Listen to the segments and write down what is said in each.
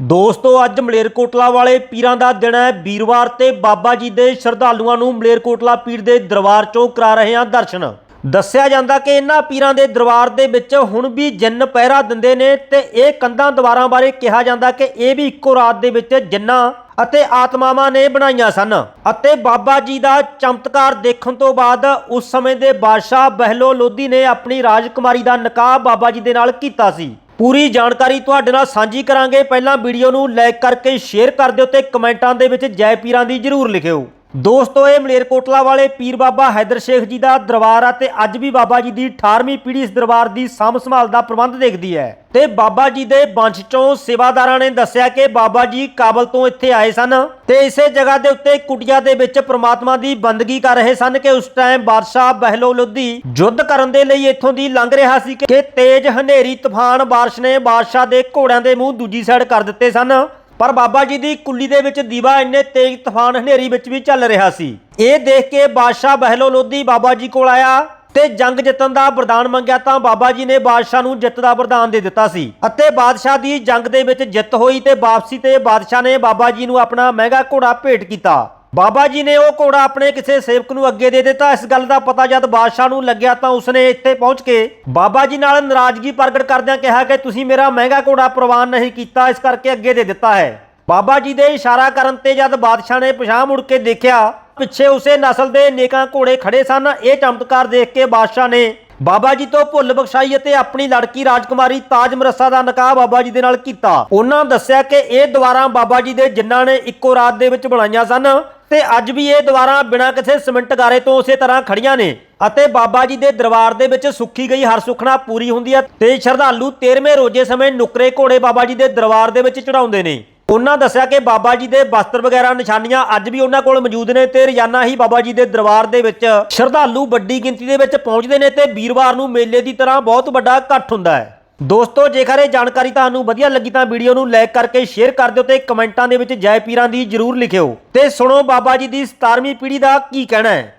ਦੋਸਤੋ, ਅੱਜ ਮਲੇਰਕੋਟਲਾ ਵਾਲੇ ਪੀਰਾਂ ਦਾ ਦਿਨ ਹੈ। ਵੀਰਵਾਰ ਤੇ ਬਾਬਾ ਜੀ ਦੇ ਸ਼ਰਧਾਲੂਆਂ ਨੂੰ ਮਲੇਰਕੋਟਲਾ ਪੀਰ ਦੇ ਦਰਬਾਰ ਚੋਂ ਕਰਾ ਰਹੇ ਹਾਂ ਦਰਸ਼ਨ। ਦੱਸਿਆ ਜਾਂਦਾ ਕਿ ਇਹਨਾਂ ਪੀਰਾਂ ਦੇ ਦਰਬਾਰ ਦੇ ਵਿੱਚ ਹੁਣ ਵੀ ਜਿੰਨ ਪਹਿਰਾ ਦਿੰਦੇ ਨੇ ਤੇ ਇਹ ਕੰਧਾਂ ਦੀਵਾਰਾਂ ਬਾਰੇ ਕਿਹਾ ਜਾਂਦਾ ਕਿ ਇਹ ਵੀ ਇੱਕੋ ਰਾਤ ਦੇ ਵਿੱਚ ਜਿੰਨਾਂ ਅਤੇ ਆਤਮਾਵਾਂ ਨੇ ਬਣਾਈਆਂ ਸਨ। ਅਤੇ ਬਾਬਾ ਜੀ ਦਾ ਚਮਤਕਾਰ ਦੇਖਣ ਤੋਂ ਬਾਅਦ ਉਸ ਸਮੇਂ ਦੇ ਬਾਦਸ਼ਾਹ ਬਹਿਲੋ ਲੋਧੀ ਨੇ ਆਪਣੀ ਰਾਜਕੁਮਾਰੀ ਦਾ ਨਿਕਾਹ ਬਾਬਾ ਜੀ ਦੇ ਨਾਲ ਕੀਤਾ ਸੀ। ਪੂਰੀ ਜਾਣਕਾਰੀ ਤੁਹਾਡੇ ਨਾਲ ਸਾਂਝੀ ਕਰਾਂਗੇ। ਪਹਿਲਾਂ ਵੀਡੀਓ ਨੂੰ ਲਾਈਕ ਕਰਕੇ ਸ਼ੇਅਰ ਕਰ ਦਿਓ ਤੇ ਕਮੈਂਟਾਂ ਦੇ ਵਿੱਚ ਜੈ ਪੀਰਾਂ ਦੀ ਜਰੂਰ ਲਿਖਿਓ। ਦੋਸਤੋ, ਇਹ ਮਲੇਰਕੋਟਲਾ ਵਾਲੇ ਪੀਰ ਬਾਬਾ ਹੈਦਰ ਸ਼ੇਖ ਜੀ ਦਾ ਦਰਬਾਰ ਆ ਤੇ ਅੱਜ ਵੀ ਬਾਬਾ ਜੀ ਦੀ 18ਵੀਂ ਪੀੜ੍ਹੀ ਇਸ ਦਰਬਾਰ ਦੀ ਸਾਂਭ ਸੰਭਾਲ ਦਾ ਪ੍ਰਬੰਧ ਦੇਖਦੀ ਹੈ। ਤੇ ਬਾਬਾ ਜੀ ਦੇ ਵੰਸ਼ ਚੋਂ ਸੇਵਾਦਾਰਾਂ ਨੇ ਦੱਸਿਆ ਕਿ ਬਾਬਾ ਜੀ ਕਾਬਲ ਤੋਂ ਇੱਥੇ ਆਏ ਸਨ ਤੇ ਇਸੇ ਜਗ੍ਹਾ ਦੇ ਉੱਤੇ ਕੁਟੀਆ ਦੇ ਵਿੱਚ ਪ੍ਰਮਾਤਮਾ ਦੀ ਬੰਦਗੀ ਕਰ ਰਹੇ ਸਨ ਕਿ ਉਸ ਟਾਈਮ ਬਾਦਸ਼ਾਹ ਬਹਿਲੋ ਲੋਧੀ ਯੁੱਧ ਕਰਨ ਦੇ ਲਈ ਇੱਥੋਂ ਦੀ ਲੰਘ ਰਿਹਾ ਸੀ ਕਿ ਤੇਜ਼ ਹਨੇਰੀ ਤੂਫਾਨ ਬਾਰਿਸ਼ ਨੇ ਬਾਦਸ਼ਾਹ ਦੇ ਘੋੜਿਆਂ ਦੇ ਮੂੰਹ ਦੂਜੀ ਸਾਈਡ ਕਰ ਦਿੱਤੇ ਸਨ। ਪਰ ਬਾਬਾ ਜੀ ਦੀ ਕੁੱਲੀ ਦੇ ਵਿੱਚ ਦੀਵਾ ਇੰਨੇ ਤੇਜ਼ ਤੂਫਾਨ ਹਨੇਰੀ ਵਿੱਚ ਵੀ ਚੱਲ ਰਿਹਾ ਸੀ। ਇਹ ਦੇਖ ਕੇ ਬਾਦਸ਼ਾਹ ਬਹਿਲੋ ਲੋਧੀ ਬਾਬਾ ਜੀ ਕੋਲ ਆਇਆ ਤੇ ਜੰਗ ਜਿੱਤਣ ਦਾ ਵਰਦਾਨ ਮੰਗਿਆ ਤਾਂ ਬਾਬਾ ਜੀ ਨੇ ਬਾਦਸ਼ਾਹ ਨੂੰ ਜਿੱਤ ਦਾ ਵਰਦਾਨ ਦੇ ਦਿੱਤਾ ਸੀ ਅਤੇ ਬਾਦਸ਼ਾਹ ਦੀ ਜੰਗ ਦੇ ਵਿੱਚ ਜਿੱਤ ਹੋਈ ਤੇ ਵਾਪਸੀ ਤੇ ਬਾਦਸ਼ਾਹ ਨੇ ਬਾਬਾ ਜੀ ਨੂੰ ਆਪਣਾ ਮਹਿੰਗਾ ਘੋੜਾ ਭੇਟ ਕੀਤਾ। ਬਾਬਾ ਜੀ ਨੇ ਉਹ ਘੋੜਾ ਆਪਣੇ ਕਿਸੇ ਸੇਵਕ ਨੂੰ ਅੱਗੇ ਦੇ ਦਿੱਤਾ। ਇਸ ਗੱਲ ਦਾ ਪਤਾ ਜਦ ਬਾਦਸ਼ਾਹ ਨੂੰ ਲੱਗਿਆ ਤਾਂ ਉਸਨੇ ਇੱਥੇ ਪਹੁੰਚ ਕੇ ਬਾਬਾ ਜੀ ਨਾਲ ਨਾਰਾਜ਼ਗੀ ਪ੍ਰਗਟ ਕਰਦਿਆਂ ਕਿਹਾ ਕਿ ਤੁਸੀਂ ਮੇਰਾ ਮਹਿੰਗਾ ਘੋੜਾ ਪ੍ਰਵਾਨ ਨਹੀਂ ਕੀਤਾ, ਇਸ ਕਰਕੇ ਅੱਗੇ ਦੇ ਦਿੱਤਾ ਹੈ। ਬਾਬਾ ਜੀ ਦੇ ਇਸ਼ਾਰਾ ਕਰਨ ਤੇ ਜਦ ਬਾਦਸ਼ਾਹ ਨੇ ਪਛਾਣ ਮੁੜ ਕੇ ਦੇਖਿਆ, ਪਿੱਛੇ ਉਸੇ ਨਸਲ ਦੇ ਨੇਕਾਂ ਘੋੜੇ ਖੜੇ ਸਨ। ਇਹ ਚਮਤਕਾਰ ਦੇਖ ਕੇ ਬਾਦਸ਼ਾਹ ਨੇ ਬਾਬਾ ਜੀ ਤੋਂ ਭੁੱਲ ਬਖਸ਼ਾਈ ਅਤੇ ਆਪਣੀ ਲੜਕੀ ਰਾਜਕੁਮਾਰੀ ਤਾਜ ਮਰਸਾ ਦਾ ਨਿਕਾਹ ਬਾਬਾ ਜੀ ਦੇ ਨਾਲ ਕੀਤਾ। ਉਹਨਾਂ ਦੱਸਿਆ ਕਿ ਇਹ ਦੁਆਰਾਂ ਬਾਬਾ ਜੀ ਦੇ ਜਿਨ੍ਹਾਂ ਨੇ ਇੱਕੋ ਰਾਤ ਦੇ ਵਿੱਚ ਬਣਾਈਆਂ ਸਨ। ਤੇ ਅੱਜ ਵੀ ਇਹ ਦੁਆਰਾਂ ਬਿਨਾਂ ਕਿਸੇ ਸਿਮੈਂਟ ਗਾਰੇ ਤੋਂ ਉਸੇ ਤਰ੍ਹਾਂ ਖੜੀਆਂ ਨੇ ਅਤੇ ਬਾਬਾ ਜੀ ਦੇ ਦਰਬਾਰ ਦੇ ਵਿੱਚ ਸੁੱਖੀ ਗਈ ਹਰ ਸੁਖਣਾ ਪੂਰੀ ਹੁੰਦੀ ਹੈ ਤੇ ਸ਼ਰਧਾਲੂ 13ਵੇਂ ਰੋਜ਼ੇ ਸਮੇਂ ਨੁਕਰੇ ਘੋੜੇ ਬਾਬਾ ਜੀ ਦੇ ਦਰਬਾਰ ਦੇ ਵਿੱਚ ਚੜਾਉਂਦੇ ਨੇ। ਉਹਨਾਂ ਦੱਸਿਆ ਕਿ ਬਾਬਾ ਜੀ ਦੇ ਵਸਤਰ ਵਗੈਰਾ ਨਿਸ਼ਾਨੀਆਂ ਅੱਜ ਵੀ ਉਹਨਾਂ ਕੋਲ ਮੌਜੂਦ ਨੇ ਤੇ ਰੋਜ਼ਾਨਾ ਹੀ ਬਾਬਾ ਜੀ ਦੇ ਦਰਬਾਰ ਦੇ ਵਿੱਚ ਸ਼ਰਧਾਲੂ ਵੱਡੀ ਗਿਣਤੀ ਦੇ ਵਿੱਚ ਪਹੁੰਚਦੇ ਨੇ ਤੇ ਵੀਰਵਾਰ ਨੂੰ ਮੇਲੇ ਦੀ ਤਰ੍ਹਾਂ ਬਹੁਤ ਵੱਡਾ ਇਕੱਠ ਹੁੰਦਾ ਹੈ। ਦੋਸਤੋ ਜੇਕਰ ਇਹ ਜਾਣਕਾਰੀ ਤੁਹਾਨੂੰ ਵਧੀਆ ਲੱਗੀ ਤਾਂ ਵੀਡੀਓ ਨੂੰ ਲਾਈਕ ਕਰਕੇ ਸ਼ੇਅਰ ਕਰ ਦਿਓ ਤੇ ਕਮੈਂਟਾਂ ਦੇ ਵਿੱਚ ਜੈ ਪੀਰਾਂ ਦੀ ਜਰੂਰ ਲਿਖਿਓ ਤੇ ਸੁਣੋ ਬਾਬਾ ਜੀ ਦੀ 17ਵੀਂ ਪੀੜ੍ਹੀ ਦਾ ਕੀ ਕਹਿਣਾ ਹੈ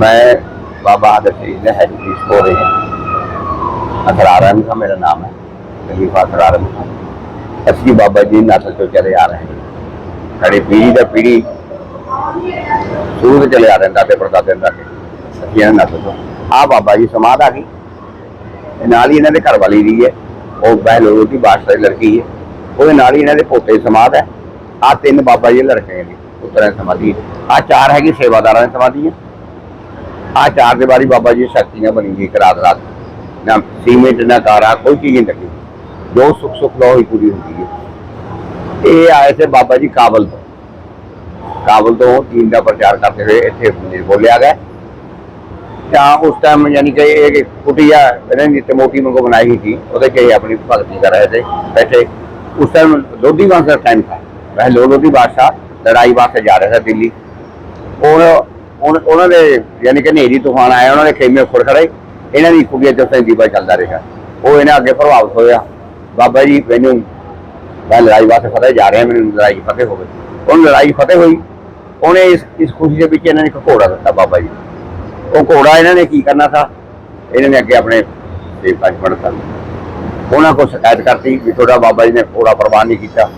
मैं बाबा आदर शरीफ है जी हो रहे हैं असरारम का मेरा नाम है खलीफा असरारम का असली बाबा जी नस्ल तो चले आ रहे हैं साड़ी पीढ़ी दर पीढ़ी शुरू से चले आ रहे हैं दादे परदादे दादे ਅਸੀਂ ਇਹਨਾਂ ਨਸਲ ਤੋਂ ਆ ਬਾਬਾ ਜੀ ਸਮਾਧ ਆ ਗਈ ਤੇ ਨਾਲ ਹੀ ਇਹਨਾਂ ਦੇ ਘਰ ਵਾਲੀ ਦੀ ਹੈ ਉਹ ਬਹਿਲੋ ਦੀ ਬਾਦਸ਼ਾਹ ਦੀ ਲੜਕੀ ਹੈ। ਉਹਦੇ ਨਾਲ ਹੀ ਇਹਨਾਂ ਦੇ ਪੋਤੇ ਦੀ ਸਮਾਧ ਹੈ। ਆ ਤਿੰਨ ਬਾਬਾ ਜੀ ਦੇ ਲੜਕੇ ਨੇ, ਪੁੱਤਰਾਂ ਦੀ ਸਮਾਧੀ ਆ ਚਾਰ ਹੈਗੀ ਸੇਵਾਦਾਰਾਂ ਦੀ ਸਮਾਧੀ ਹੈ। ਆ ਚਾਰ ਦੀਵਾਰੀ ਬਾਬਾ ਜੀ ਸ਼ਕਤੀਆਂ ਬਣੀ ਗਈ ਰਾਤ ਰਾਤ। ਨਾ ਸੀਮੈਂਟ, ਨਾ ਤਾਰਾ, ਕੋਈ ਚੀਜ਼ ਨਹੀਂ ਲੱਗੀ। ਜੋ ਸੁਖ ਸੁਖ ਲੋ ਹੀ ਪੂਰੀ ਹੁੰਦੀ ਹੈ। ਇਹ ਆਏ ਸੇ ਬਾਬਾ ਜੀ ਕਾਬਲ ਤੋਂ। ਕਾਬਲ ਤੋਂ ਦੀਨ ਦਾ ਪ੍ਰਚਾਰ ਕਰਦੇ ਹੋਏ ਇੱਥੇ ਬੋਲਿਆ ਗਿਆ। ਤਾਂ ਉਸ ਟਾਈਮ ਯਾਨੀ ਕਿ ਇਹ ਕੁਟੀਆ ਇਹਨਾਂ ਦੀ ਤੇ ਮੋਟੀ ਮੰਗੋ ਬਣਾਈ ਗਈ ਸੀ ਉਹਦੇ ਕੇ ਆਪਣੀ ਭਗਤੀ ਕਰ ਰਹੇ थे ਬੈਠੇ ਉਸ ਟਾਈਮ ਲੋਧੀ ਵੰਸ਼ ਦਾ ਟਾਈਮ था वह लोधी बादशाह ਲੜਾਈ ਵਾਸਤੇ ਜਾ ਰਿਹਾ ਸੀ ਦਿੱਲੀ ਔਰ ਉਨ- ਉਹਨਾਂ ਦੇ ਯਾਨੀ ਕਿ ਹਨੇਰੀ ਤੂਫਾਨ ਆਇਆ ਉਹਨਾਂ ਦੇ ਖੇਮੇ ਖੁਰ ਖੜੇ ਇਹਨਾਂ ਦੀ ਕੁੜੀਆਂ ਚੋਂ ਦੀਵਾ ਚੱਲਦਾ ਰਿਹਾ ਉਹ ਇਹਨਾਂ ਅੱਗੇ ਪ੍ਰਭਾਵਿਤ ਹੋਇਆ ਬਾਬਾ ਜੀ ਮੈਨੂੰ ਮੈਂ ਲੜਾਈ ਵਾਸਤੇ ਫਤਿਹ ਜਾ ਰਿਹਾ ਮੈਨੂੰ ਲੜਾਈ ਫਤਿਹ ਹੋਵੇ ਉਹਨੂੰ ਲੜਾਈ ਫਤਿਹ ਹੋਈ ਉਹਨੇ ਇਸ ਇਸ ਖੁਸ਼ੀ ਦੇ ਵਿੱਚ ਇਹਨਾਂ ਨੇ ਇੱਕ ਘੋੜਾ ਦਿੱਤਾ ਬਾਬਾ ਜੀ ਉਹ ਘੋੜਾ ਇਹਨਾਂ ਨੇ ਕੀ ਕਰਨਾ ਸੀ ਇਹਨਾਂ ਨੇ ਅੱਗੇ ਆਪਣੇ ਸੇਵਕਾਂ ਚ ਪੜਤਾ ਉਹਨਾਂ ਕੋਲ ਸ਼ਿਕਾਇਤ ਕਰਤੀ ਵੀ ਤੁਹਾਡਾ ਬਾਬਾ ਜੀ ਨੇ ਘੋੜਾ ਪ੍ਰਵਾਨ ਨਹੀਂ ਕੀਤਾ।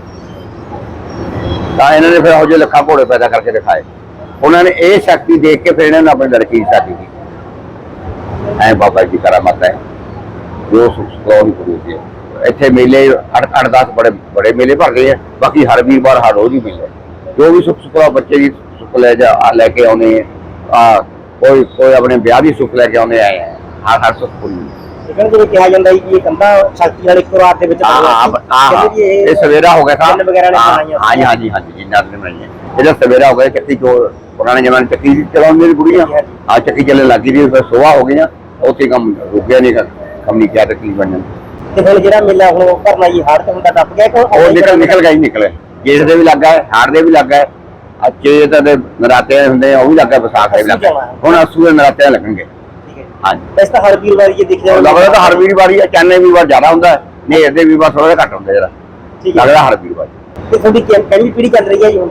ਤਾਂ ਇਹਨਾਂ ਨੇ ਫਿਰ ਉਹ ਜਿਹੇ ਲੱਖਾਂ ਘੋੜੇ ਪੈਦਾ ਕਰਕੇ ਦਿਖਾਏ। ਉਹਨਾਂ ਨੇ ਇਹ ਸ਼ਕਤੀ ਦੇਖ ਕੇ ਫਿਰ ਇਹਨਾਂ ਨੇ ਆਪਣੇ ਲੜਕੀ ਦੀ ਸ਼ਾਦੀ ਕੀਤੀ ਐ ਬਾਬਾ ਜੀ ਦੀ ਕਰਾਮਤ ਹੈ। ਜੋ ਸੁਖ ਸਲੋਨ ਕਰੂ ਜੀ ਇੱਥੇ ਮੇਲੇ 8 10 ਬੜੇ ਬੜੇ ਮੇਲੇ ਭਰਦੇ ਆ। ਬਾਕੀ ਹਰ ਵੀਰਵਾਰ, ਹਰ ਰੋਜ਼ ਹੀ ਮੇਲੇ ਜੋ ਵੀ ਸੁਖ ਸੁਖਲਾ ਬੱਚੇ ਦੀ ਸੁਖ ਲੈ ਜਾ ਲੈ ਕੇ ਆਉਣੇ ਆ ਕੋਈ ਕੋਈ ਆਪਣੇ ਵਿਆਹ ਦੀ ਸੁਖ ਲੈ ਕੇ ਆਉਣੇ ਆਏ ਆ। ਹਰ ਹਰ ਸੁਖ ਪੂਰੀ ਲੇਕਿਨ ਜਿਵੇਂ ਕਿਹਾ ਜਾਂਦਾ ਹੈ ਕਿ ਇਹ ਕੰਧਾਂ ਸ਼ਕਤੀ ਨਾਲ ਇੱਕੋ ਰਾਤ ਦੇ ਵਿੱਚ ਹਾਂ ਹਾਂ ਹਾਂ ਜੀ ਇਹ ਸਵੇਰਾ ਹੋ ਗਿਆ ਵਗੈਰਾ ਨੇ ਹਾਂ ਬਣਾਈਆਂ ਹਾਂਜੀ ਹਾਂਜੀ ਹਾਂਜੀ ਜਿੰਨਾਂ ਨੇ ਬਣਾਈਆਂ। ਇਹਦਾ ਸਵੇਰਾ ਹੋ ਗਿਆ ਚੱਕੀ ਚੋ ਪੁਰਾਣੇ ਜ਼ਮਾਨੇ ਚੱਕੀ ਚਲਾਉਂਦੇ ਨੇ ਬੁੜੀਆਂ ਆ ਚੱਕੀ ਚੱਲੇ ਲੱਗੀ ਦੀ ਫਿਰ ਸੋਹਾ ਹੋ ਗਈਆਂ ਉੱਥੇ ਕੰਮ ਰੁਕਿਆ ਨਹੀਂ ਕੰਮ ਨਹੀਂ ਕਿਹਾ ਤਕਲੀਫ ਬਣ ਜਾਂਦੀ ਤੇ ਫਿਰ ਜਿਹੜਾ ਮੇਲਾ ਹੁਣ ਉਹ ਕਰਨਾ ਜੀ ਹਾਰ ਤੇ ਹੁੰਦਾ ਟੱਪ ਗਿਆ ਉਹ ਨਿਕਲ ਨਿਕਲ ਗਿਆ ਹੀ ਨਿਕਲੇ। ਗੇਟ ਦੇ ਵੀ ਲੱਗਾ ਹੈ ਹਾੜ ਦੇ ਵੀ ਲੱਗਾ ਹੈ ਅੱਛੇ ਤਾਂ ਦੇ ਨਰਾਤੇ ਹੁੰਦੇ ਆ ਉਹ ਵੀ ਲੱਗਾ ਵਿਸਾਖ ਦੇ ਵੀ ਲੱਗਾ ਹੁਣ ਅਸੂ ਦੇ ਨਰਾਤੇ ਲੱਗਣਗੇ। ਹੈ ਹਾਂਜੀ। ਇਸ ਤਾਂ ਹਰ ਵੀਰਵਾਰ ਇਹ ਦੇਖਿਆ ਲੱਗਦਾ ਤਾਂ ਹਰ ਵੀਰਵਾਰੀ ਆ ਚਾਨੇ ਵੀਰਵਾਰ ਜ਼ਿਆਦਾ ਹੁੰਦਾ ਹੈ ਨੇਰ ਦੇ ਵੀਰਵਾਰ ਥੋੜਾ ਜਿਹਾ ਘੱਟ ਹੁੰਦਾ ਜਰਾ। ਠੀਕ ਹੈ। ਲੱਗਦਾ ਹਰ ਵੀਰਵਾਰ। ਤੇ ਤੁਹਾਡੀ ਕਿ- ਕਿਹੜੀ ਪੀੜ੍ਹੀ ਚੱਲ ਰਹੀ ਹੈ ਜੀ ਹੁਣ?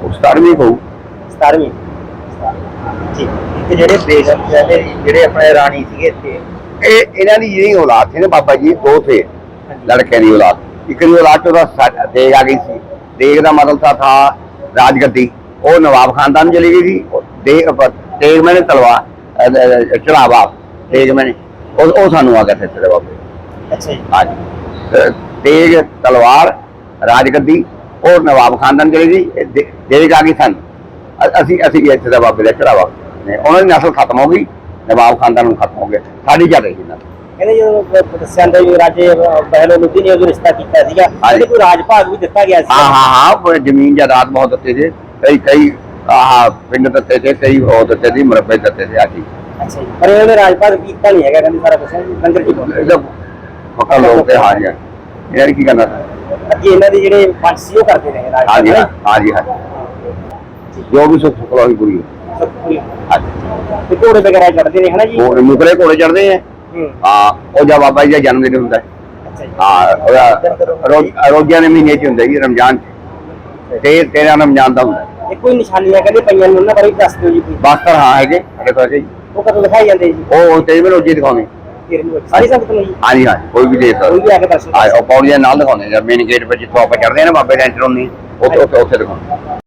ਉਹ ਸਟਾਰਮੀ ਹੋਊ। 17ਵੀਂ ਠੀਕ। ਤੇ ਜਿਹੜੇ ਬੇਗਮ ਜਿਹੜੇ ਜਿਹੜੇ ਆਪਣੇ ਰਾਣੀ ਸੀਗੇ ਇੱਥੇ ਇਹ ਇਹਨਾਂ ਦੀ ਜਿਹੜੀ ਔਲਾਦ ਸੀ ਨਾ ਬਾਬਾ ਜੀ ਦੋ ਥੇ ਲੜਕੇ ਦੀ ਔਲਾਦ। ਇੱਕ ਦੀ ਔਲਾਦ ਚੋਂ ਦਾ ਦੇਗ ਆ ਗਈ ਸੀ। ਦੇਗ ਦਾ ਮਤਲਬ ਤਾਂ ਥਾ ਰਾਜਗੱਦੀ ਉਹ ਨਵਾਬ ਖਾਨਦਾਨ ਚਲੀ ਗਈ ਸੀ ਪਰ ਤੇਗ ਮੈਨੇ ਤਲਵਾਰ ਚੜਾਵਾ ਤੇਗ ਮੈਨੇ ਉਹ ਉਹ ਸਾਨੂੰ ਆ ਗਿਆ ਸੀ ਤੇਰੇ ਬਾਬੇ। ਅੱਛਾ ਜੀ। ਹਾਂਜੀ ਤੇ ਤੇਗ ਤਲਵਾਰ ਰਾਜਗੱਦੀ ਉਹ ਨਵਾਬ ਖਾਨਦਾਨ ਚਲੀ ਗਈ ਦੇਗ ਆ ਗਈ ਸਨ। ਅਸੀਂ ਅਸੀਂ ਇੱਥੇ ਦਾ ਬਾਬੇ ਦਾ ਚੜਾਵਾ। ਨੇ ਉਹਨਾਂ ਦੀ ਨਸਲ ਖਤਮ ਹੋ ਗਈ ਨਵਾਬ ਖਾਨਦਾਨ ਨੂੰ ਖਤਮ ਹੋ ਗਿਆ। ਸਾਡੀ ਚੱਲ ਰਹੀ ਨਸਲ ਕਹਿੰਦੇ ਜਦੋਂ ਦੱਸਿਆ ਜਾਂਦਾ ਵੀ ਰਾਜੇ ਬਹਿਲੋ ਲੋਧੀ ਨੇ ਉਹ ਰਿਸ਼ਤਾ ਕੀਤਾ ਸੀਗਾ। ਉਹਦੇ ਕੋਈ ਰਾਜ ਭਾਗ ਵੀ ਦਿੱਤਾ ਗਿਆ ਸੀ ਹਾਂ ਹਾਂ ਹਾਂ ਜ਼ਮੀਨ ਜਾਇਦਾਦ ਬਹੁਤ ਦਿੱਤੇ ਸੀ। ਕਈ ਕਈ ਆਹ ਪਿੰਡ ਦਿੱਤੇ ਸੀ ਕਈ ਹੋਰ ਦਿੱਤੇ ਸੀ ਮਰਬੇ ਦਿੱਤੇ ਸੀ ਆਜੀ ਅੱਛਾ ਜੀ। ਪਰ ਇਹਨੇ ਰਾਜ ਭਾਗ ਕੀਤਾ ਨਹੀਂ ਹੈਗਾ ਕਹਿੰਦੇ ਸਾਰਾ ਕੁਝ ਲੰਗਰ ਕੀ ਇਹਦਾ ਪੱਕਾ ਲੋਕ ਤੇ ਹਾਂ ਜੀ ਯਾਰ ਕੀ ਕਰਨਾ? ਅੱਗੇ ਇਹਨਾਂ ਦੇ ਜਿਹੜੇ ਪੰਜ ਸੀ ਉਹ ਕਰਦੇ ਰਹੇ ਰਾਜ। ਹਾਂਜੀ ਭਾਗ ਹਾਂ ਜੀ ਹਾਂ। ਜੋ ਵੀ ਸੁਖ ਸੁਖ ਹੋਈ ਪੂਰੀ। ਹਾਂਜੀ। ਤੇ ਘੋੜੇ ਵਗੈਰਾ ਚੜਦੇ ਨੇ ਹਨਾ ਜੀ? ਉਹ ਮੁਕਰੇ ਕੋਲੇ ਚੜਦੇ ਆ। ਹੂੰ ਉਹ ਜਦ ਬਾਬਾ ਜੀ ਦਾ ਜਨਮ ਦਿਨ ਹੁੰਦਾ ਹੈ। ਹਾਂ ਉਹਦਾ ਰੋਜ਼ ਰੋਜ਼ਿਆਂ ਦੇ ਮਹੀਨੇ ਚ ਹੁੰਦਾ ਜੀ ਰਮਜ਼ਾਨ ਚ। ਤੇ ਤੇਰਾ ਰਮਜ਼ਾਨ ਦਾ ਹੁੰਦਾ। ਇਹ ਕੋਈ ਨਿਸ਼ਾਨੀਆਂ ਕਹਿੰਦੇ ਪਈਆਂ ਨੇ ਉਹਨਾਂ ਬਾਰੇ ਦੱਸ ਦਿਓ ਜੀ ਕੋਈ। ਬਾਸਤਰ ਹਾਂ ਹੈਗੇ ਸਾਡੇ ਕੋਲ ਜੀ। ਉਹ ਕਦੋਂ ਦਿਖਾਈ ਜਾਂਦੇ ਜੀ? ਉਹ ਤੇ ਵੀ ਰੋਜ਼ੀ ਦਿਖਾਉਂਦੇ ਨੂੰ ਸਾਰੀ ਸੰਗਤ ਨੂੰ ਜੀ? ਹਾਂਜੀ ਹਾਂ ਕੋਈ ਵੀ ਦੇ ਕੋਈ ਵੀ ਆ ਕੇ ਦਰਸ਼ਨ ਆ ਪੌੜੀਆਂ ਨਾਲ ਦਿਖਾਉਂਦੇ ਜਦ ਮੇਨ ਗੇਟ 'ਤੇ ਜਿੱਥੋਂ ਆਪਾਂ ਚੜਦੇ ਆ ਨਾ ਬਾਬੇ ਦਾ ਐਂਟਰ ਹੁੰਦੀ ਉੱਥੇ ਉੱਥੇ ਦਿਖਾਉਂਦੇ